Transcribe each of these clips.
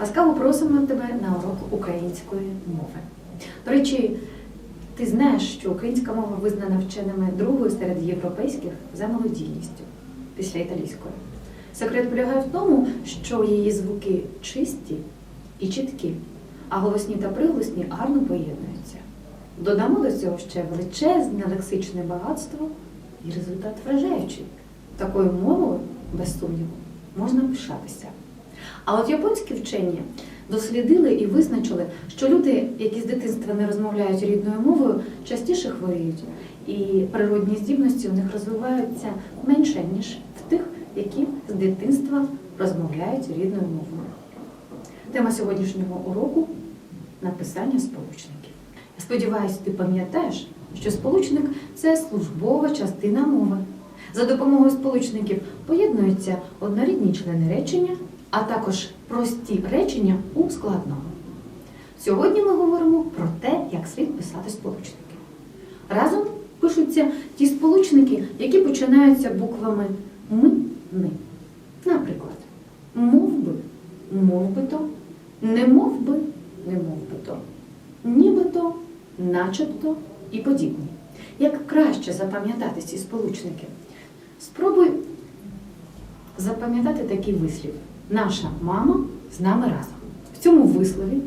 Ласкаво просимо тебе на урок української мови. До речі, ти знаєш, що українська мова визнана вченими другою серед європейських за молодійністю після італійської. Секрет полягає в тому, що її звуки чисті і чіткі, а голосні та приголосні гарно поєднуються. Додамо до цього ще величезне лексичне багатство і результат вражаючий. Такою мовою, без сумніву, можна пишатися. А от японські вчені дослідили і визначили, що люди, які з дитинства не розмовляють рідною мовою, частіше хворіють, і природні здібності у них розвиваються менше, ніж в тих, які з дитинства розмовляють рідною мовою. Тема сьогоднішнього уроку написання сполучників. Я сподіваюся, ти пам'ятаєш, що сполучник це службова частина мови. За допомогою сполучників поєднуються однорідні члени речення, а також прості речення у складному. Сьогодні ми говоримо про те, як слід писати сполучники. Разом пишуться ті сполучники, які починаються буквами ми, ни. Наприклад, мов би, мов би то, не мов би, не мов би то, нібито, начебто і подібні. Як краще запам'ятати ці сполучники? Спробуй запам'ятати такий вислів. Наша мама з нами разом. В цьому вислові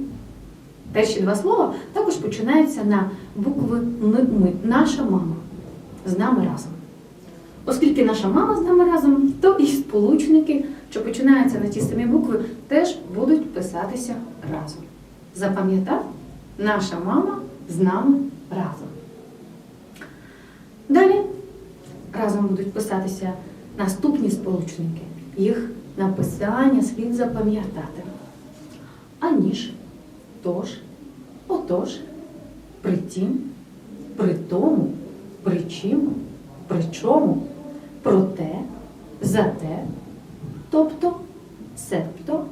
перші два слова також починаються на букви «ми». Наша мама з нами разом. Оскільки наша мама з нами разом, то і сполучники, що починаються на ті самі букви, теж будуть писатися разом. Запам'ятав? Наша мама з нами разом. Далі разом будуть писатися наступні сполучники. Їх написання слід запам'ятати. Аніж, тож, отож, притім, при тому, причому, проте, зате, тобто, себто,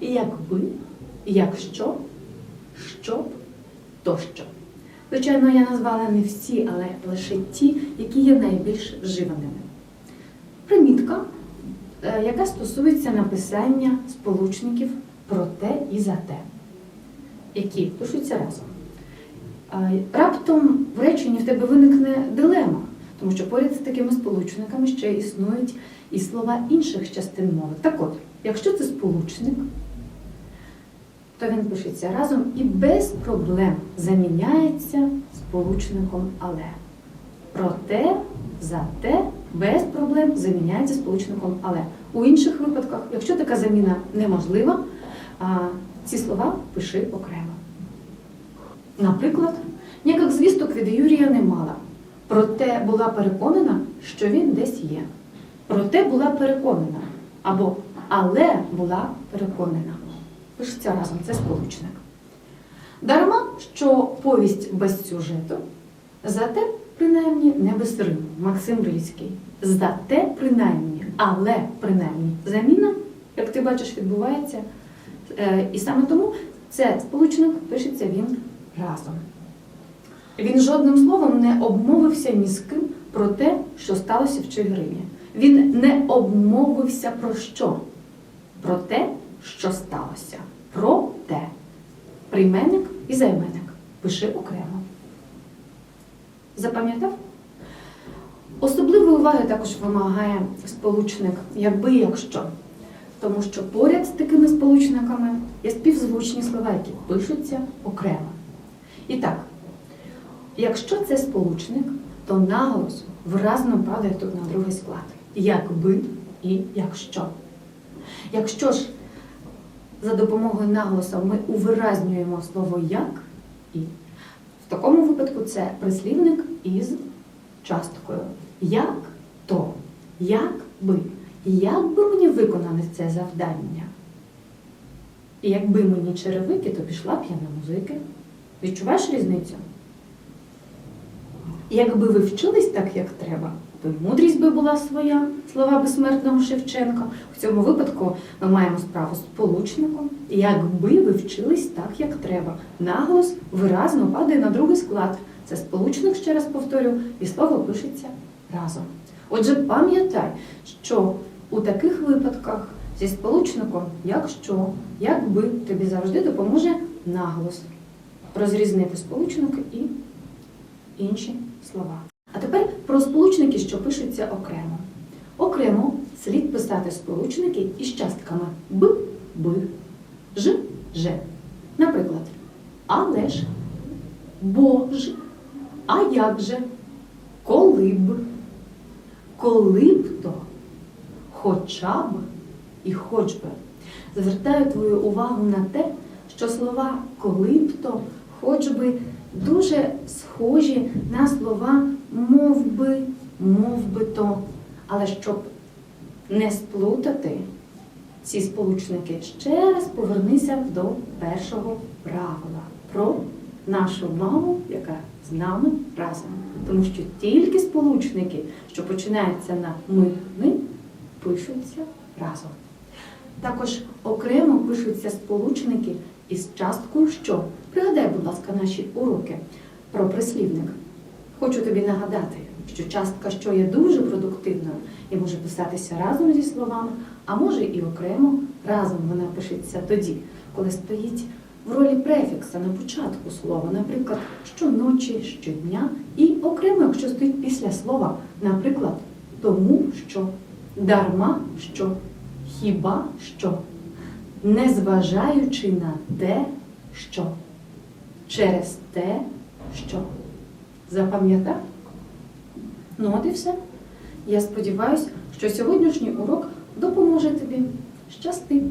якби, якщо, щоб, тощо. Звичайно, я назвала не всі, але лише ті, які є найбільш вживаними. Примітка, яка стосується написання сполучників про те і за те, які пишуться разом. Е, Раптом в реченні в тебе виникне дилема, тому що поряд з такими сполучниками ще існують і слова інших частин мови. Так от, якщо це сполучник, то він пишеться разом і без проблем заміняється сполучником але. Проте, зате, без проблем заміняється сполучником але. У інших випадках, якщо така заміна неможлива, ці слова пиши окремо. Наприклад, ніяких звісток від Юрія не мала. Проте була переконана, що він десь є. Проте була переконана. Або але була переконана. Пишеться разом, це сполучник. Дарма, що повість без сюжету, зате, принаймні, не без риму. Максим Рильський. Зате, принаймні, але принаймні заміна, як ти бачиш, відбувається. Е, І саме тому це сполучник пишеться він разом. Він жодним словом не обмовився ні з ким про те, що сталося в Чигирині. Він не обмовився про що? Про те, що сталося. Про те. Прийменник і займенник. Пиши окремо. Запам'ятав? Особливої уваги також вимагає сполучник якби якщо. Тому що поряд з такими сполучниками є співзвучні слова, які пишуться окремо. І так, якщо це сполучник, то наголос виразно падає тут на другий склад. Якби і якщо. Якщо ж за допомогою наголоса ми увиразнюємо слово як і. В такому випадку це прислівник із часткою. Як то, як би. Як би мені виконали це завдання? І якби мені черевики, то пішла б я на музики. Відчуваєш різницю? Якби ви вчились так, як треба, то й мудрість би була своя, слова безсмертного Шевченка. В цьому випадку ми маємо справу з сполучником. Якби ви вчились так, як треба. Наголос виразно падає на другий склад. Це сполучник, ще раз повторю, і слово пишеться разом. Отже, пам'ятай, що у таких випадках зі сполучником якщо, якби тобі завжди допоможе наголос розрізнити сполучник і інші слова. А тепер про сполучники, що пишуться окремо. Окремо слід писати сполучники із частками б, б, ж, ж. Наприклад, але ж, бо ж, а як же, коли б, коли б то, хоча б і хоч би. Звертаю твою увагу на те, що слова коли б то, хоч би дуже схожі на слова мов би, мов би то. Але щоб не сплутати ці сполучники, ще раз повернися до першого правила про нашу маму, яка з нами разом. Тому що тільки сполучники, що починаються на ми, ми, пишуться разом. Також окремо пишуться сполучники із часткою що. Пригадай, будь ласка, наші уроки про прислівник. Хочу тобі нагадати, що частка що є дуже продуктивною і може писатися разом зі словами, а може і окремо разом вона пишеться тоді, коли стоїть в ролі префікса на початку слова, наприклад, щоночі, щодня, і окремо, якщо стоїть після слова, наприклад, тому що, дарма що, хіба що, незважаючи на те, що, через те, що. Запам'ятав? Ну, от і все. Я сподіваюся, що сьогоднішній урок допоможе тобі. Щасти!